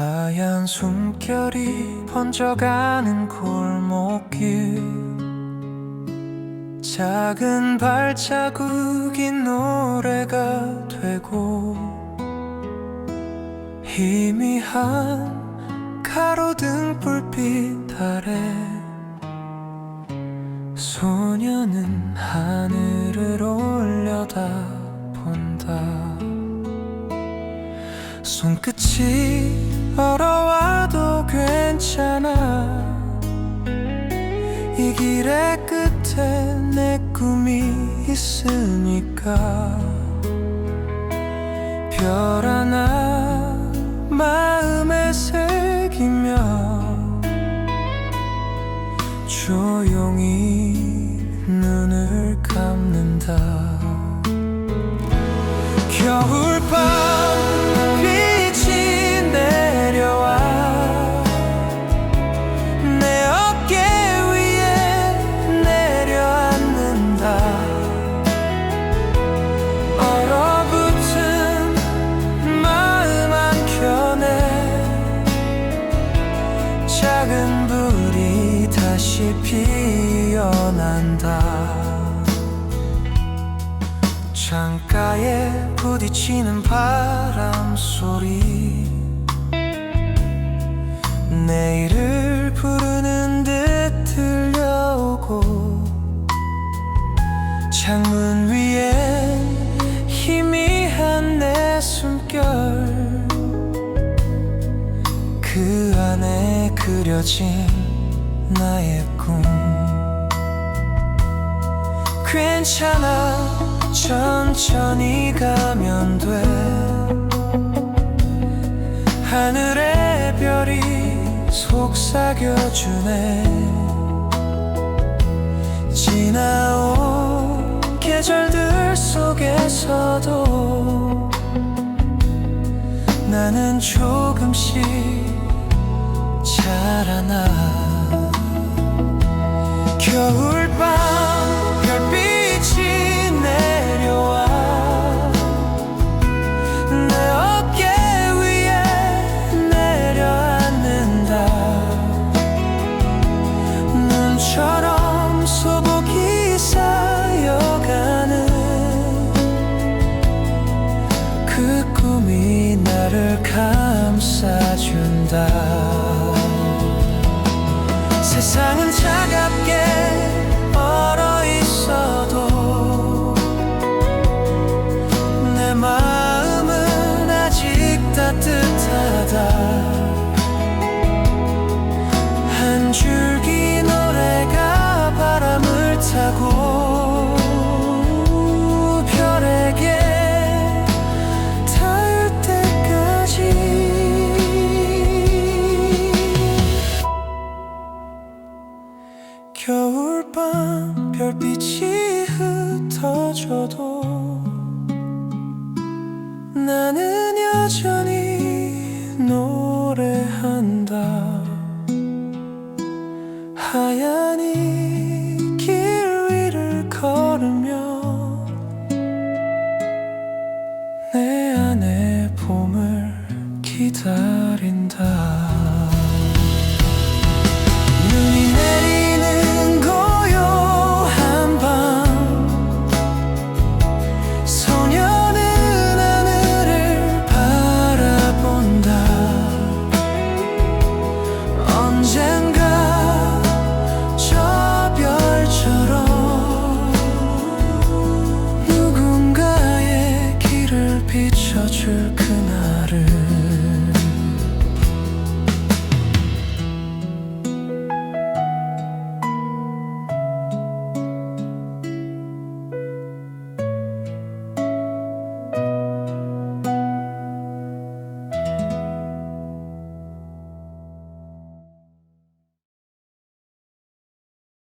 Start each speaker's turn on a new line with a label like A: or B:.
A: 하얀 숨결이 번져가는 골목길. 작은 발자국이 노래가 되고 희미한 가로등 불빛 아래 소녀는 하늘을 올려다 본다. 손끝이 얼어와도 괜찮아. 이 길의 끝에 내 꿈이 있으니까. 별 하나 마음에 새기며 조용히 다시 피어난다. 창가에 부딪히는 바람 소리. 내일을 부르는 듯 들려오고 창문 위엔 희미한 내 숨결. 그 안에 그려진 나의 꿈. 괜찮아 천천히 가면 돼. 하늘의 별이 속삭여주네. 지나온 계절들 속에서도 나는 조금씩 자라나 겨울밤 별빛이 내려와 내 어깨 위에 내려앉는다. 눈처럼 소복이 쌓여가는 그 꿈이 나를 감싸준다 밤 별빛이 흩어져도 나는 여전히 노래한다. 하얀 이 길 위를 걸으며 내 안에 봄을 기다린다. 눈이 took